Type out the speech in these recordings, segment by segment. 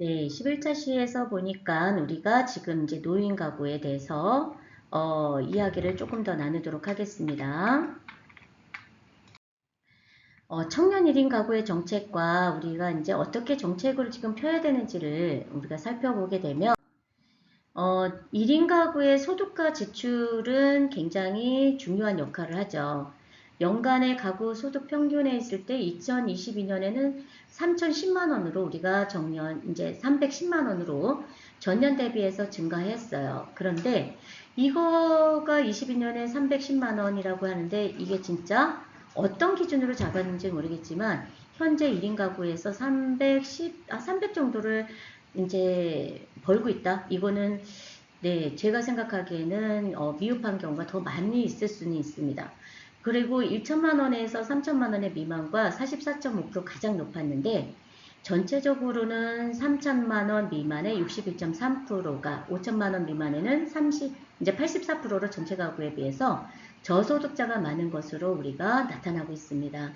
네, 11차 시에서 보니까 우리가 지금 이제 노인 가구에 대해서 어, 이야기를 조금 더 나누도록 하겠습니다. 어, 청년 1인 가구의 정책과 우리가 이제 어떻게 정책을 지금 펴야 되는지를 우리가 살펴보게 되면 어, 1인 가구의 소득과 지출은 굉장히 중요한 역할을 하죠. 연간의 가구 소득 평균에 있을 때 2022년에는 3,010만 원으로 우리가 정년 이제 310만 원으로 전년 대비해서 증가했어요. 그런데 이거가 22년에 310만 원이라고 하는데 이게 진짜 어떤 기준으로 잡았는지 모르겠지만 현재 1인 가구에서 310, 아, 300 정도를 이제 벌고 있다. 이거는 네, 제가 생각하기에는 어, 미흡한 경우가 더 많이 있을 수는 있습니다. 그리고 1천만 원에서 3천만 원의 미만과 44.5% 가장 높았는데 전체적으로는 3천만 원 미만의 61.3%가 5천만 원 미만에는 30 이제 84%로 전체 가구에 비해서 저소득자가 많은 것으로 우리가 나타나고 있습니다.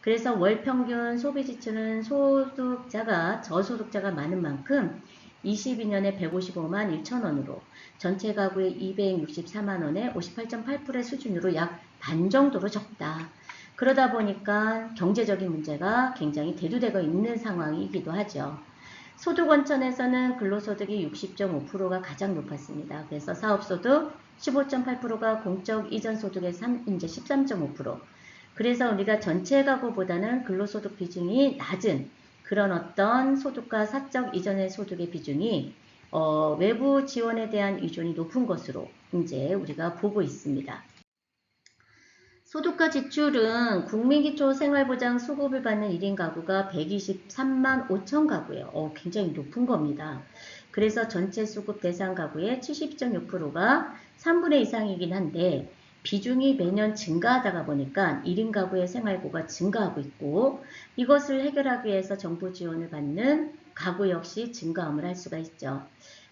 그래서 월 평균 소비 지출은 소득자가 저소득자가 많은 만큼 22년에 155만 1천 원으로 전체 가구의 264만 원에 58.8%의 수준으로 약 반 정도로 적다. 그러다 보니까 경제적인 문제가 굉장히 대두되고 있는 상황이기도 하죠. 소득 원천에서는 근로소득이 60.5%가 가장 높았습니다. 그래서 사업소득 15.8%가 공적 이전 소득의 3, 이제 13.5%. 그래서 우리가 전체 가구보다는 근로소득 비중이 낮은 그런 어떤 소득과 사적 이전의 소득의 비중이 어, 외부 지원에 대한 의존이 높은 것으로 이제 우리가 보고 있습니다. 소득과 지출은 국민기초생활보장 수급을 받는 1인 가구가 123만 5천 가구예요. 어, 굉장히 높은 겁니다. 그래서 전체 수급 대상 가구의 70.6%가 3분의 이상이긴 한데 비중이 매년 증가하다가 보니까 1인 가구의 생활고가 증가하고 있고 이것을 해결하기 위해서 정부 지원을 받는 가구 역시 증가함을 할 수가 있죠.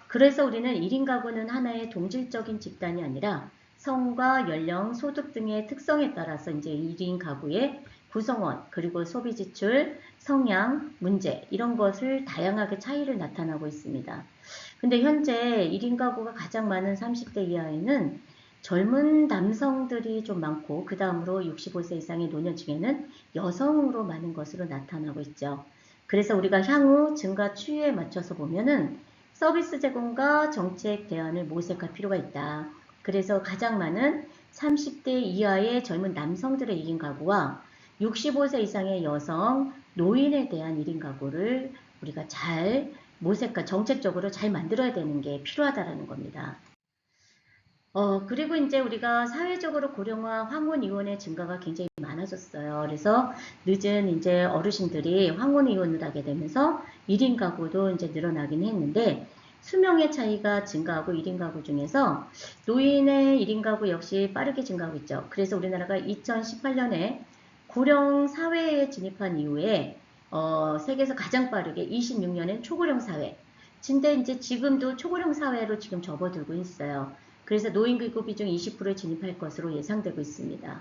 그래서 우리는 1인 가구는 하나의 동질적인 집단이 아니라 성과 연령, 소득 등의 특성에 따라서 이제 1인 가구의 구성원, 그리고 소비 지출, 성향, 문제 이런 것을 다양하게 차이를 나타나고 있습니다. 근데 현재 1인 가구가 가장 많은 30대 이하에는 젊은 남성들이 좀 많고 그 다음으로 65세 이상의 노년 중에는 여성으로 많은 것으로 나타나고 있죠. 그래서 우리가 향후 증가 추이에 맞춰서 보면은 서비스 제공과 정책 대안을 모색할 필요가 있다. 그래서 가장 많은 30대 이하의 젊은 남성들의 1인 가구와 65세 이상의 여성, 노인에 대한 1인 가구를 우리가 잘 모색과 정책적으로 잘 만들어야 되는 게 필요하다라는 겁니다. 어, 그리고 이제 우리가 사회적으로 고령화 황혼 이혼의 증가가 굉장히 많아졌어요. 그래서 늦은 이제 어르신들이 황혼 이혼을 하게 되면서 1인 가구도 이제 늘어나긴 했는데 수명의 차이가 증가하고 1인 가구 중에서 노인의 1인 가구 역시 빠르게 증가하고 있죠. 그래서 우리나라가 2018년에 고령 사회에 진입한 이후에 어, 세계에서 가장 빠르게 26년엔 초고령 사회. 근데 이제 지금도 초고령 사회로 지금 접어들고 있어요. 그래서 노인 기구 비중 20%에 진입할 것으로 예상되고 있습니다.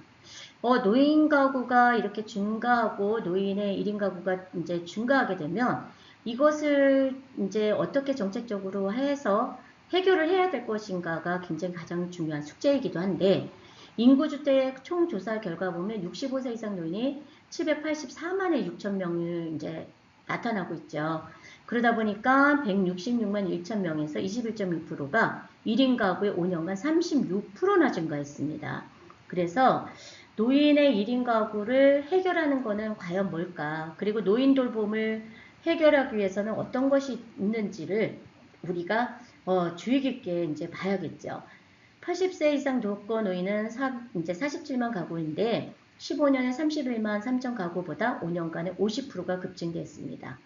어, 노인 가구가 이렇게 증가하고 노인의 1인 가구가 이제 증가하게 되면 이것을 이제 어떻게 정책적으로 해서 해결을 해야 될 것인가가 굉장히 가장 중요한 숙제이기도 한데 인구주택 총조사 결과 보면 65세 이상 노인이 784만에 6천 명을 이제 나타나고 있죠. 그러다 보니까 166만 1천 명에서 21.6%가 1인 가구의 5년간 36%나 증가했습니다. 그래서 노인의 1인 가구를 해결하는 것은 과연 뭘까? 그리고 노인 돌봄을 해결하기 위해서는 어떤 것이 있는지를 우리가 어, 주의 깊게 이제 봐야겠죠. 80세 이상 독거 노인은 사, 이제 47만 가구인데 15년에 31만 3천 가구보다 5년간에 50%가 급증됐습니다.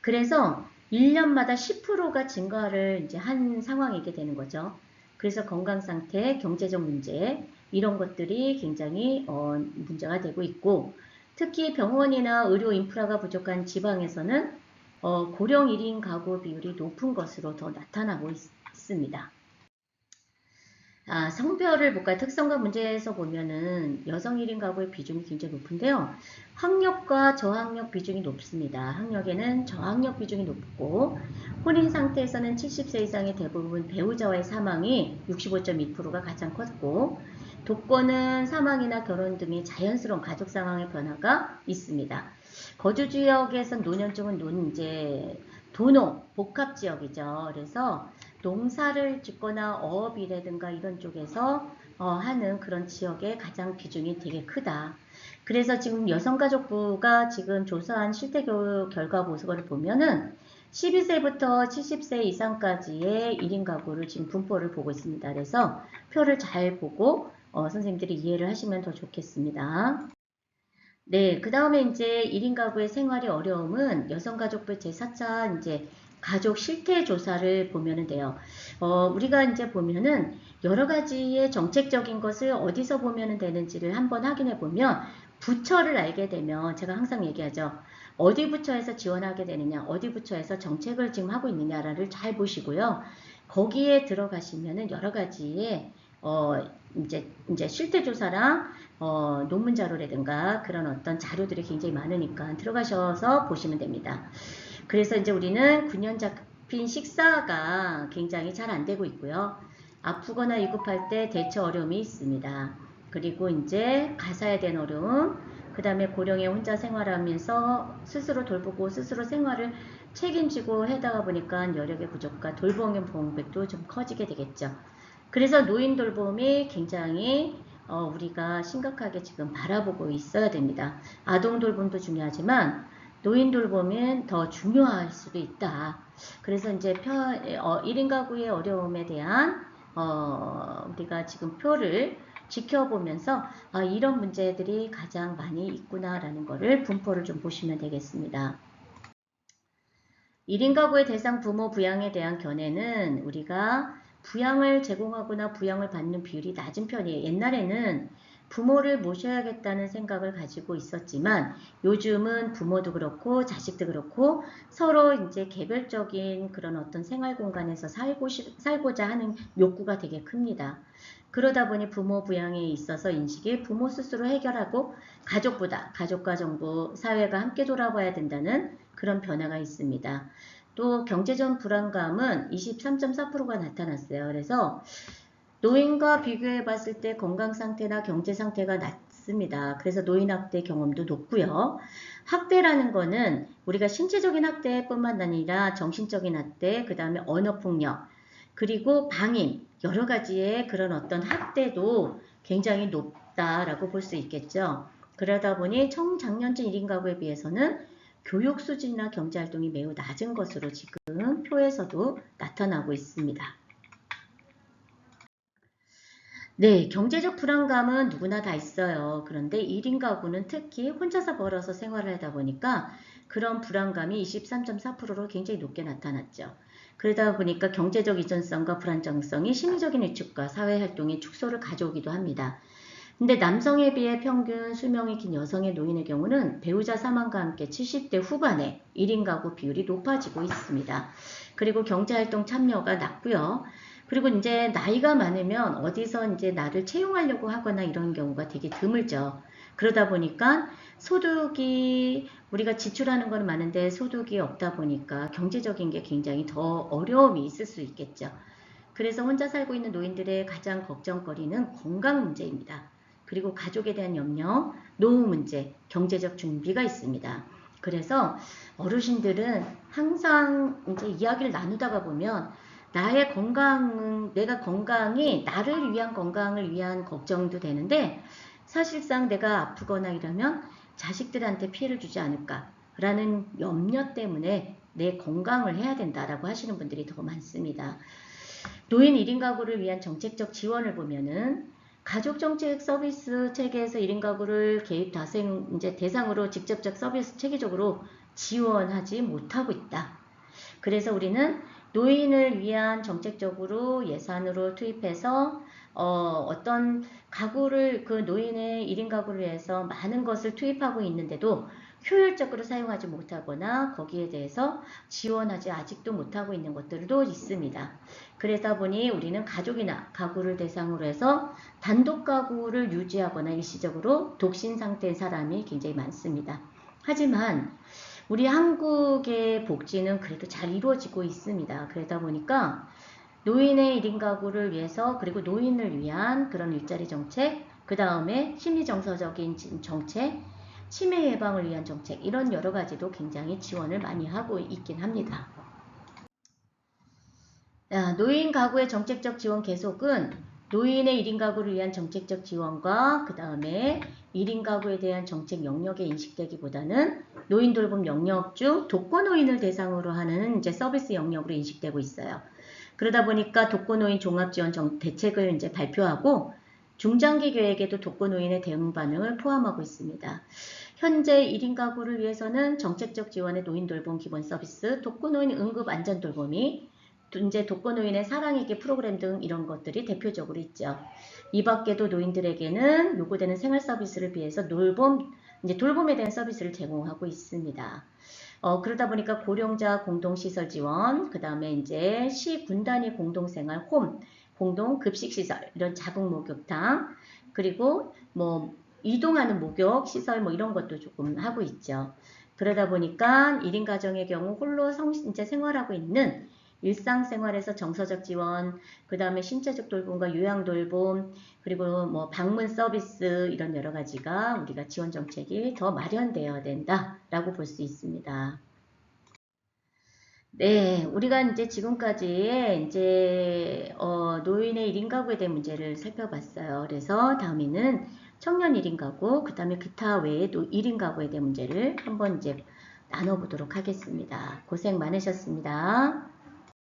그래서 1년마다 10%가 증가를 이제 한 상황이게 되는 거죠. 그래서 건강 상태, 경제적 문제 이런 것들이 굉장히 어, 문제가 되고 있고 특히 병원이나 의료 인프라가 부족한 지방에서는 어, 고령 1인 가구 비율이 높은 것으로 더 나타나고 있, 습니다 아, 성별을 볼까요? 특성과 문제에서 보면은 여성 1인 가구의 비중이 굉장히 높은데요. 학력과 저학력 비중이 높습니다. 학력에는 저학력 비중이 높고 혼인 상태에서는 70세 이상의 대부분 배우자와의 사망이 65.2%가 가장 컸고 독거는 사망이나 결혼 등의 자연스러운 가족 상황의 변화가 있습니다. 거주 지역에선 노년층은 논 이제 도농 복합 지역이죠. 그래서 농사를 짓거나 어업이라든가 이런 쪽에서 어, 하는 그런 지역의 가장 비중이 되게 크다. 그래서 지금 여성가족부가 지금 조사한 실태교육 결과 보고서를 보면은 12세부터 70세 이상까지의 1인 가구를 지금 분포를 보고 있습니다. 그래서 표를 잘 보고 어, 선생님들이 이해를 하시면 더 좋겠습니다. 네, 그 다음에 이제 1인 가구의 생활이 어려움은 여성가족부 제4차 이제 가족 실태 조사를 보면 돼요. 어, 우리가 이제 보면은 여러 가지의 정책적인 것을 어디서 보면 되는지를 한번 확인해 보면 부처를 알게 되면 제가 항상 얘기하죠. 어디 부처에서 지원하게 되느냐, 어디 부처에서 정책을 지금 하고 있느냐를 잘 보시고요. 거기에 들어가시면은 여러 가지의 어, 이제, 이제 실태 조사랑, 어, 논문 자료라든가 그런 어떤 자료들이 굉장히 많으니까 들어가셔서 보시면 됩니다. 그래서 이제 우리는 9년 잡힌 식사가 굉장히 잘 안 되고 있고요. 아프거나 위급할 때 대처 어려움이 있습니다. 그리고 이제 가사에 대한 어려움, 그 다음에 고령에 혼자 생활하면서 스스로 돌보고 스스로 생활을 책임지고 해다가 보니까 여력의 부족과 돌봄의 공백도 좀 커지게 되겠죠. 그래서 노인 돌봄이 굉장히 어, 우리가 심각하게 지금 바라보고 있어야 됩니다. 아동 돌봄도 중요하지만 노인 돌봄은 더 중요할 수도 있다. 그래서 이제 표, 어, 1인 가구의 어려움에 대한 어, 우리가 지금 표를 지켜보면서 아, 이런 문제들이 가장 많이 있구나라는 거를 분포를 좀 보시면 되겠습니다. 1인 가구의 대상 부모 부양에 대한 견해는 우리가 부양을 제공하거나 부양을 받는 비율이 낮은 편이에요. 옛날에는 부모를 모셔야겠다는 생각을 가지고 있었지만 요즘은 부모도 그렇고 자식도 그렇고 서로 이제 개별적인 그런 어떤 생활 공간에서 살고 살고자 하는 욕구가 되게 큽니다. 그러다 보니 부모 부양에 있어서 인식이 부모 스스로 해결하고 가족보다 가족과 정부, 사회가 함께 돌아봐야 된다는 그런 변화가 있습니다. 또 경제적 불안감은 23.4%가 나타났어요. 그래서 노인과 비교해 봤을 때 건강 상태나 경제 상태가 낮습니다. 그래서 노인 학대 경험도 높고요. 학대라는 거는 우리가 신체적인 학대뿐만 아니라 정신적인 학대, 그 다음에 언어 폭력, 그리고 방임, 여러 가지의 그런 어떤 학대도 굉장히 높다라고 볼 수 있겠죠. 그러다 보니 청장년층 1인 가구에 비해서는 교육 수준이나 경제 활동이 매우 낮은 것으로 지금 표에서도 나타나고 있습니다. 네, 경제적 불안감은 누구나 다 있어요. 그런데 1인 가구는 특히 혼자서 벌어서 생활을 하다 보니까 그런 불안감이 23.4%로 굉장히 높게 나타났죠. 그러다 보니까 경제적 이전성과 불안정성이 심리적인 위축과 사회활동의 축소를 가져오기도 합니다. 근데 남성에 비해 평균 수명이 긴 여성의 노인의 경우는 배우자 사망과 함께 70대 후반에 1인 가구 비율이 높아지고 있습니다. 그리고 경제활동 참여가 낮고요. 그리고 이제 나이가 많으면 어디서 이제 나를 채용하려고 하거나 이런 경우가 되게 드물죠. 그러다 보니까 소득이 우리가 지출하는 건 많은데 소득이 없다 보니까 경제적인 게 굉장히 더 어려움이 있을 수 있겠죠. 그래서 혼자 살고 있는 노인들의 가장 걱정거리는 건강 문제입니다. 그리고 가족에 대한 염려, 노후 문제, 경제적 준비가 있습니다. 그래서 어르신들은 항상 이제 이야기를 나누다가 보면 나의 건강, 내가 건강이 나를 위한 건강을 위한 걱정도 되는데 사실상 내가 아프거나 이러면 자식들한테 피해를 주지 않을까라는 염려 때문에 내 건강을 해야 된다라고 하시는 분들이 더 많습니다. 노인 1인 가구를 위한 정책적 지원을 보면은 가족정책 서비스 체계에서 1인 가구를 개입 다생 이제 대상으로 직접적 서비스 체계적으로 지원하지 못하고 있다. 그래서 우리는 노인을 위한 정책적으로 예산으로 투입해서 어, 어떤 가구를 그 노인의 1인 가구를 위해서 많은 것을 투입하고 있는데도 효율적으로 사용하지 못하거나 거기에 대해서 지원하지 아직도 못하고 있는 것들도 있습니다. 그러다 보니 우리는 가족이나 가구를 대상으로 해서 단독 가구를 유지하거나 일시적으로 독신 상태인 사람이 굉장히 많습니다. 하지만 우리 한국의 복지는 그래도 잘 이루어지고 있습니다. 그러다 보니까 노인의 1인 가구를 위해서 그리고 노인을 위한 그런 일자리 정책, 그 다음에 심리정서적인 정책, 치매 예방을 위한 정책 이런 여러 가지도 굉장히 지원을 많이 하고 있긴 합니다. 자, 노인 가구의 정책적 지원 계속은 노인의 1인 가구를 위한 정책적 지원과 그 다음에 1인 가구에 대한 정책 영역에 인식되기보다는 노인 돌봄 영역 중 독거노인을 대상으로 하는 이제 서비스 영역으로 인식되고 있어요. 그러다 보니까 독거노인 종합지원 정, 대책을 이제 발표하고 중장기 계획에도 독거노인의 대응 반응을 포함하고 있습니다. 현재 1인 가구를 위해서는 정책적 지원의 노인 돌봄 기본 서비스, 독거노인 응급 안전 돌봄이 이제 독거노인의 사랑에게 프로그램 등 이런 것들이 대표적으로 있죠. 이 밖에도 노인들에게는 요구되는 생활 서비스를 비해서 돌봄, 이제 돌봄에 대한 서비스를 제공하고 있습니다. 어, 그러다 보니까 고령자 공동시설 지원, 그 다음에 이제 시 군단위 공동생활 홈, 공동 급식 시설, 이런 자궁 목욕탕, 그리고 뭐 이동하는 목욕 시설 뭐 이런 것도 조금 하고 있죠. 그러다 보니까 1인 가정의 경우 홀로 성, 이제 생활하고 있는 일상생활에서 정서적 지원, 그 다음에 신체적 돌봄과 요양 돌봄, 그리고 뭐 방문 서비스 이런 여러 가지가 우리가 지원 정책이 더 마련되어야 된다라고 볼 수 있습니다. 네, 우리가 이제 지금까지 이제 어, 노인의 1인 가구에 대한 문제를 살펴봤어요. 그래서 다음에는 청년 1인 가구, 그 다음에 기타 외에 또 1인 가구에 대한 문제를 한번 이제 나눠보도록 하겠습니다. 고생 많으셨습니다.